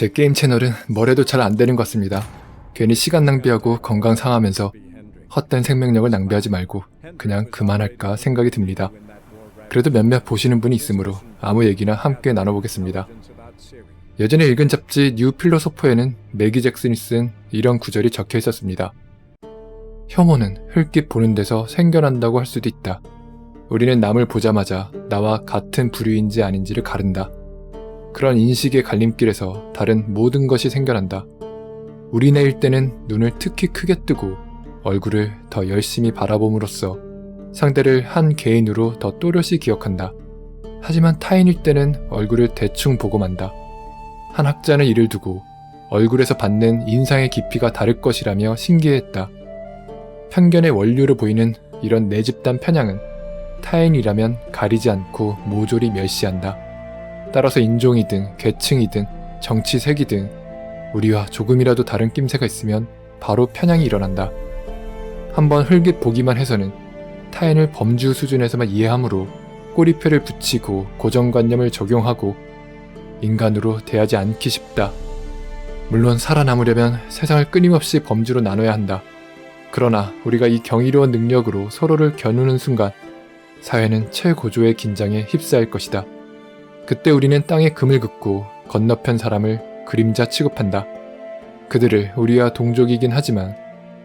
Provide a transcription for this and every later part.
제 게임 채널은 뭐래도 잘 안 되는 것 같습니다. 괜히 시간 낭비하고 건강 상하면서 헛된 생명력을 낭비하지 말고 그냥 그만할까 생각이 듭니다. 그래도 몇몇 보시는 분이 있으므로 아무 얘기나 함께 나눠보겠습니다. 예전에 읽은 잡지 뉴 필로소퍼에는 매기 잭슨이 쓴 이런 구절이 적혀 있었습니다. 혐오는 흙깃 보는 데서 생겨난다고 할 수도 있다. 우리는 남을 보자마자 나와 같은 부류인지 아닌지를 가른다. 그런 인식의 갈림길에서 다른 모든 것이 생겨난다. 우리네일 때는 눈을 특히 크게 뜨고 얼굴을 더 열심히 바라봄으로써 상대를 한 개인으로 더 또렷이 기억한다. 하지만 타인일 때는 얼굴을 대충 보고 만다. 한 학자는 이를 두고 얼굴에서 받는 인상의 깊이가 다를 것이라며 신기했다. 편견의 원료로 보이는 이런 내 집단 편향은 타인이라면 가리지 않고 모조리 멸시한다. 따라서 인종이든 계층이든 정치색이든 우리와 조금이라도 다른 낌새가 있으면 바로 편향이 일어난다. 한번 흘깃 보기만 해서는 타인을 범주 수준에서만 이해하므로 꼬리표를 붙이고 고정관념을 적용하고 인간으로 대하지 않기 쉽다. 물론 살아남으려면 세상을 끊임없이 범주로 나눠야 한다. 그러나 우리가 이 경이로운 능력으로 서로를 겨누는 순간 사회는 최고조의 긴장에 휩싸일 것이다. 그때 우리는 땅에 금을 긋고 건너편 사람을 그림자 취급한다. 그들을 우리와 동족이긴 하지만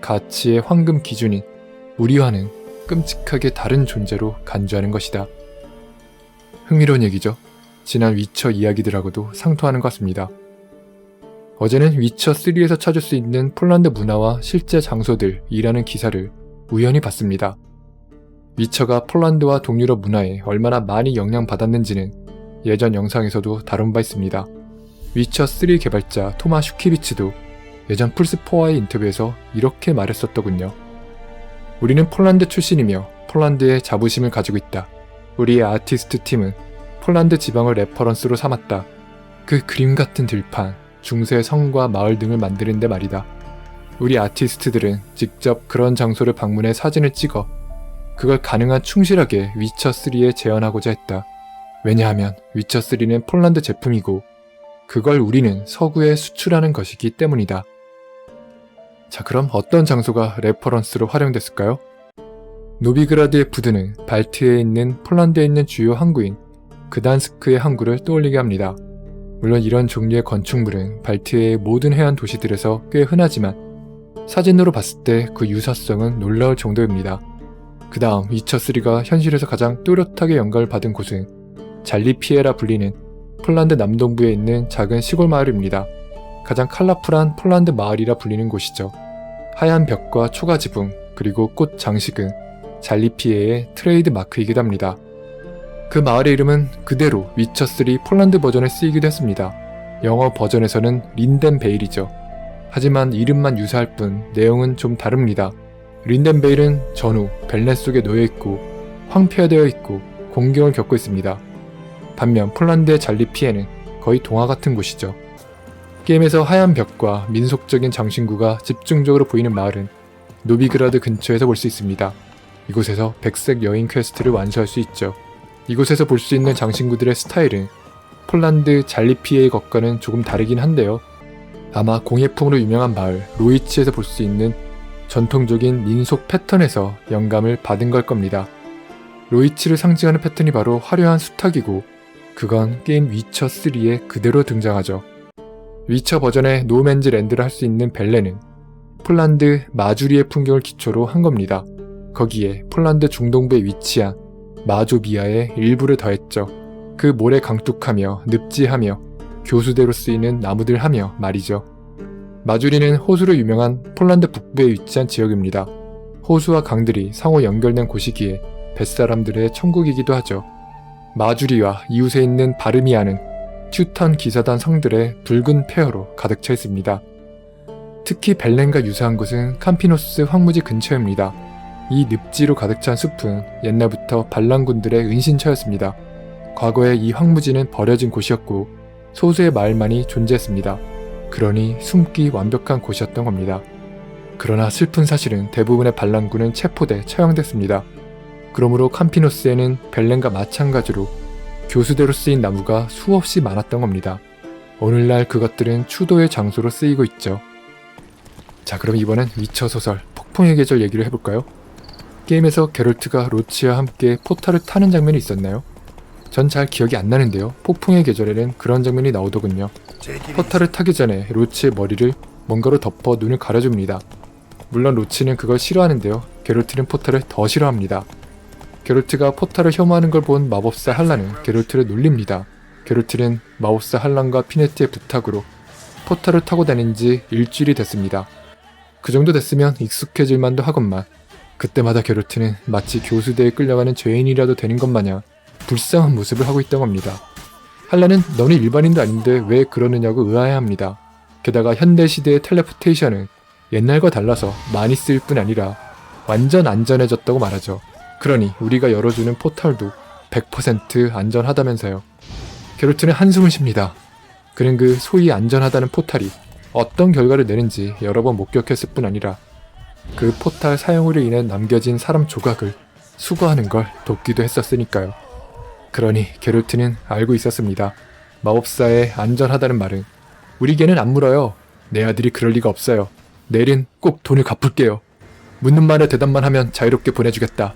가치의 황금 기준인 우리와는 끔찍하게 다른 존재로 간주하는 것이다. 흥미로운 얘기죠. 지난 위쳐 이야기들하고도 상통하는 것 같습니다. 어제는 위쳐 3에서 찾을 수 있는 폴란드 문화와 실제 장소들이라는 기사를 우연히 봤습니다. 위쳐가 폴란드와 동유럽 문화에 얼마나 많이 영향받았는지는 예전 영상에서도 다룬 바 있습니다. 위쳐 3 개발자 토마 슈키비치도 예전 플스4와의 인터뷰에서 이렇게 말했었더군요. 우리는 폴란드 출신이며 폴란드에 자부심을 가지고 있다. 우리의 아티스트 팀은 폴란드 지방을 레퍼런스로 삼았다. 그 그림 같은 들판, 중세 성과 마을 등을 만드는데 말이다. 우리 아티스트들은 직접 그런 장소를 방문해 사진을 찍어 그걸 가능한 충실하게 위쳐3에 재현하고자 했다. 왜냐하면 위쳐3는 폴란드 제품이고 그걸 우리는 서구에 수출하는 것이기 때문이다. 자, 그럼 어떤 장소가 레퍼런스로 활용됐을까요? 노비그라드의 부두는 발트에 있는 폴란드에 있는 주요 항구인 그단스크의 항구를 떠올리게 합니다. 물론 이런 종류의 건축물은 발트해의 모든 해안 도시들에서 꽤 흔하지만 사진으로 봤을 때 그 유사성은 놀라울 정도입니다. 그 다음 위쳐3가 현실에서 가장 또렷하게 연관을 받은 곳은 잘리피에라 불리는 폴란드 남동부에 있는 작은 시골 마을입니다. 가장 컬러풀한 폴란드 마을이라 불리는 곳이죠. 하얀 벽과 초가 지붕 그리고 꽃 장식은 잘리피에의 트레이드 마크이기도 합니다. 그 마을의 이름은 그대로 위쳐3 폴란드 버전에 쓰이기도 했습니다. 영어 버전에서는 린덴베일이죠. 하지만 이름만 유사할 뿐 내용은 좀 다릅니다. 린덴베일은 전후 벨넷 속에 놓여 있고 황폐화되어 있고 공경을 겪고 있습니다. 반면 폴란드의 잘리피에는 거의 동화 같은 곳이죠. 게임에서 하얀 벽과 민속적인 장신구가 집중적으로 보이는 마을은 노비그라드 근처에서 볼 수 있습니다. 이곳에서 백색 여인 퀘스트를 완수할 수 있죠. 이곳에서 볼 수 있는 장신구들의 스타일은 폴란드 잘리피에의 것과는 조금 다르긴 한데요. 아마 공예품으로 유명한 마을 로이치에서 볼 수 있는 전통적인 민속 패턴에서 영감을 받은 걸 겁니다. 로이치를 상징하는 패턴이 바로 화려한 수탉이고 그건 게임 위쳐 3에 그대로 등장하죠. 위쳐 버전의 노맨즈 랜드를 할 수 있는 벨레는 폴란드 마주리의 풍경을 기초로 한 겁니다. 거기에 폴란드 중동부에 위치한 마조비아의 일부를 더했죠. 그 모래 강둑하며 늪지하며 교수대로 쓰이는 나무들 하며 말이죠. 마주리는 호수로 유명한 폴란드 북부에 위치한 지역입니다. 호수와 강들이 상호 연결된 곳이기에 뱃사람들의 천국이기도 하죠. 마주리와 이웃에 있는 바르미아는 튜턴 기사단 성들의 붉은 폐허로 가득 차 있습니다. 특히 벨렌과 유사한 곳은 캄피노스 황무지 근처입니다. 이 늪지로 가득 찬 숲은 옛날부터 반란군들의 은신처였습니다. 과거에 이 황무지는 버려진 곳이었고 소수의 마을만이 존재했습니다. 그러니 숨기 완벽한 곳이었던 겁니다. 그러나 슬픈 사실은 대부분의 반란군은 체포돼 처형됐습니다. 그러므로 캄피노스에는 벨렌과 마찬가지로 교수대로 쓰인 나무가 수없이 많았던 겁니다. 오늘날 그것들은 추도의 장소로 쓰이고 있죠. 자, 그럼 이번엔 위쳐 소설 폭풍의 계절 얘기를 해볼까요? 게임에서 게롤트가 로치와 함께 포탈을 타는 장면이 있었나요? 전 잘 기억이 안 나는데요. 폭풍의 계절에는 그런 장면이 나오더군요. 포탈을 타기 전에 로치의 머리를 뭔가로 덮어 눈을 가려줍니다. 물론 로치는 그걸 싫어하는데요. 게롤트는 포탈을 더 싫어합니다. 게롤트가 포탈을 혐오하는 걸 본 마법사 한라는 게롤트를 놀립니다. 게롤트는 마법사 한란과 피네트의 부탁으로 포탈을 타고 다닌 지 일주일이 됐습니다. 그 정도 됐으면 익숙해질 만도 하건만 그때마다 게롤트는 마치 교수대에 끌려가는 죄인이라도 되는 것 마냥 불쌍한 모습을 하고 있던 겁니다. 한라는 너는 일반인도 아닌데 왜 그러느냐고 의아해합니다. 게다가 현대 시대의 텔레포테이션은 옛날과 달라서 많이 쓰일 뿐 아니라 완전 안전해졌다고 말하죠. 그러니 우리가 열어주는 포탈도 100% 안전하다면서요. 게롤트는 한숨을 쉽니다. 그는 그 소위 안전하다는 포탈이 어떤 결과를 내는지 여러 번 목격했을 뿐 아니라 그 포탈 사용으로 인해 남겨진 사람 조각을 수거하는 걸 돕기도 했었으니까요. 그러니 게롤트는 알고 있었습니다. 마법사의 안전하다는 말은 우리에게는 안 물어요. 내 아들이 그럴 리가 없어요. 내일은 꼭 돈을 갚을게요. 묻는 말에 대답만 하면 자유롭게 보내주겠다.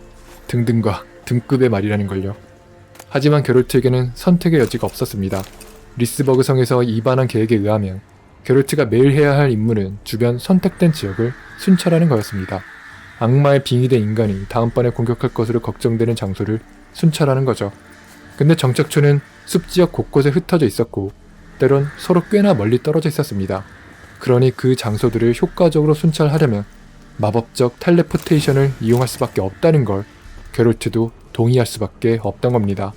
등등과 등급의 말이라는 걸요. 하지만 게롤트에게는 선택의 여지가 없었습니다. 리스버그 성에서 이반한 계획에 의하면 게롤트가 매일 해야 할 임무는 주변 선택된 지역을 순찰하는 거였습니다. 악마의 빙의된 인간이 다음번에 공격할 것으로 걱정되는 장소를 순찰하는 거죠. 근데 정착초는 숲지역 곳곳에 흩어져 있었고 때론 서로 꽤나 멀리 떨어져 있었습니다. 그러니 그 장소들을 효과적으로 순찰하려면 마법적 텔레포테이션을 이용할 수밖에 없다는 걸 게롤트도 동의할 수밖에 없던 겁니다.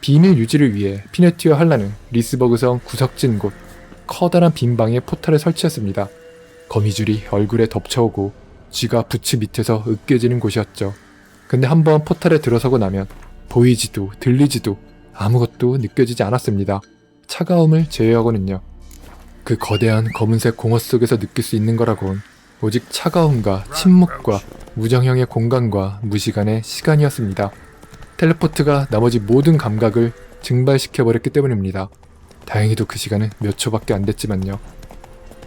비밀 유지를 위해 피네티와 한라는 리스버그성 구석진 곳 커다란 빈 방에 포탈을 설치했습니다. 거미줄이 얼굴에 덮쳐오고 쥐가 부츠 밑에서 으깨지는 곳이었죠. 근데 한번 포탈에 들어서고 나면 보이지도 들리지도 아무것도 느껴지지 않았습니다. 차가움을 제외하고는요. 그 거대한 검은색 공허 속에서 느낄 수 있는 거라곤 오직 차가움과 침묵과 무정형의 공간과 무시간의 시간이었습니다. 텔레포트가 나머지 모든 감각을 증발시켜버렸기 때문입니다. 다행히도 그 시간은 몇 초밖에 안 됐지만요.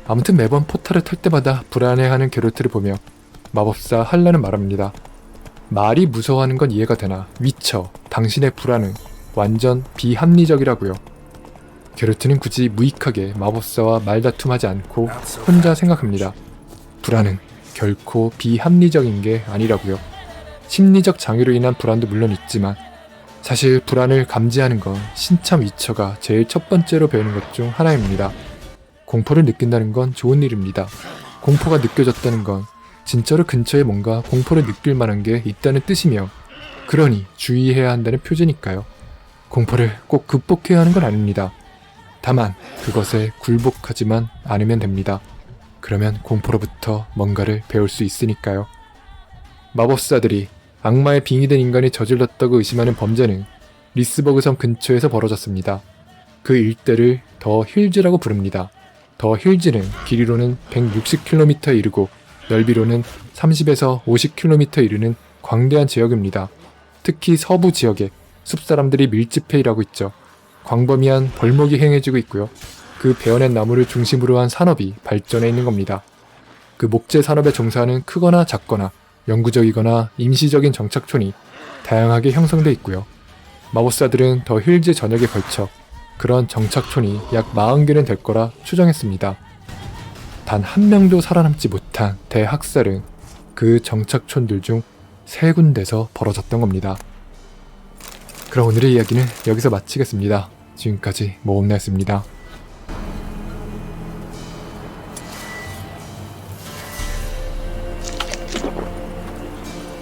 아무튼 매번 포탈을 탈 때마다 불안해하는 게롤트를 보며 마법사 한라는 말합니다. 말이 무서워하는 건 이해가 되나 위쳐 당신의 불안은 완전 비합리적이라고요. 게롤트는 굳이 무익하게 마법사와 말다툼하지 않고 혼자 생각합니다. 불안은 결코 비합리적인 게 아니라고요. 심리적 장애로 인한 불안도 물론 있지만 사실 불안을 감지하는 건 신참 위처가 제일 첫 번째로 배우는 것 중 하나입니다. 공포를 느낀다는 건 좋은 일입니다. 공포가 느껴졌다는 건 진짜로 근처에 뭔가 공포를 느낄 만한 게 있다는 뜻이며 그러니 주의해야 한다는 표지니까요. 공포를 꼭 극복해야 하는 건 아닙니다. 다만 그것에 굴복하지만 않으면 됩니다. 그러면 공포로부터 뭔가를 배울 수 있으니까요. 마법사들이 악마의 빙의된 인간이 저질렀다고 의심하는 범죄는 리스버그 섬 근처에서 벌어졌습니다. 그 일대를 더 힐즈라고 부릅니다. 더 힐즈는 길이로는 160km에 이르고 넓이로는 30에서 50km 이르는 광대한 지역입니다. 특히 서부 지역에 숲사람들이 밀집해 일하고 있죠. 광범위한 벌목이 행해지고 있고요. 그 베어낸 나무를 중심으로 한 산업이 발전해 있는 겁니다. 그 목재 산업에 종사하는 크거나 작거나 영구적이거나 임시적인 정착촌이 다양하게 형성돼 있고요. 마법사들은 더 힐즈 전역에 걸쳐 그런 정착촌이 약 40개는 될 거라 추정했습니다. 단 한 명도 살아남지 못한 대학살은 그 정착촌들 중 세 군데서 벌어졌던 겁니다. 그럼 오늘의 이야기는 여기서 마치겠습니다. 지금까지 모험나였습니다.